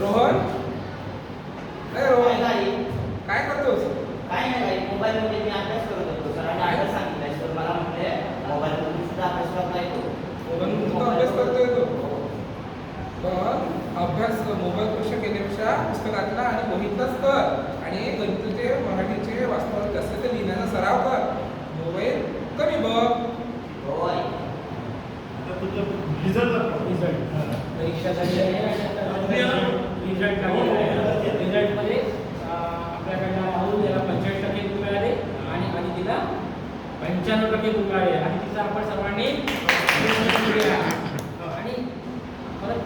रोहन अरे रोहन काय करतोस काय नाही मोबाईल मध्ये मी अभ्यास करत होतो सांगितलाय सर मला म्हटले मोबाईल मध्ये सुद्धा अभ्यास करता येतो अभ्यास करतोय तो अभ्यास मोबाईल पेक्षा केल्यापेक्षा पुस्तकातला आणि बघितलाच तर रिझल्ट. हां. परीक्षा झाली रिझल्ट लागलेला आहे रिझल्टमध्ये आपल्याकडनं राहुल याला पंचेचाळीस टक्के गुण मिळाले आणि आदितीला पंच्याण्णव टक्के गुण मिळाले आणि तिचा आपण सर्वांनी. आणि परत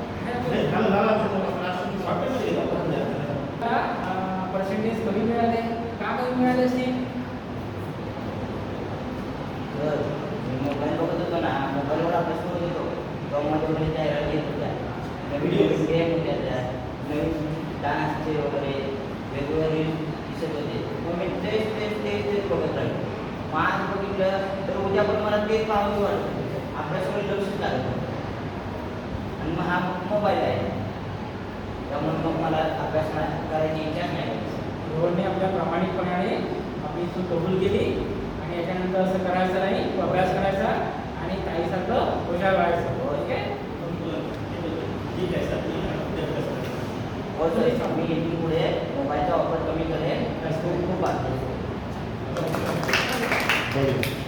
पर्सेंटेज कमी मिळाले का कमी मिळाले असतील तर मी मोबाईल बघत होतो ना मोबाईलवर अभ्यास करत होतो तेव्हा वगैरे जाहिरात येत होत्या? नवीन गेम होत्या त्या? नवीन डान्सचे वगैरे वेगवेगळे रील्स दिसत होते. मग मी तेच तेच तेच तेच बघत राहिलो. मग आज बघितलं तर उद्या पण मला तेच पाहावं वाटतं. अभ्यासाकडे लक्षच लागत. आणि मग हा मोबाईल आहे. त्यामुळे मग मला अभ्यास करायची इच्छा नाही. रोहनने आपल्या प्रामाणिकपणाने आपली कबूल केली आणि याच्यानंतर असं करायचं नाही अभ्यास करायचा आणि ताईसारखं हुशार व्हायचं ठीक आहे ठीक आहे सर ठीक आहे हो सर मी इथून पुढे मोबाईलचा वापर कमी करेन खूप खूप आभार बरोबर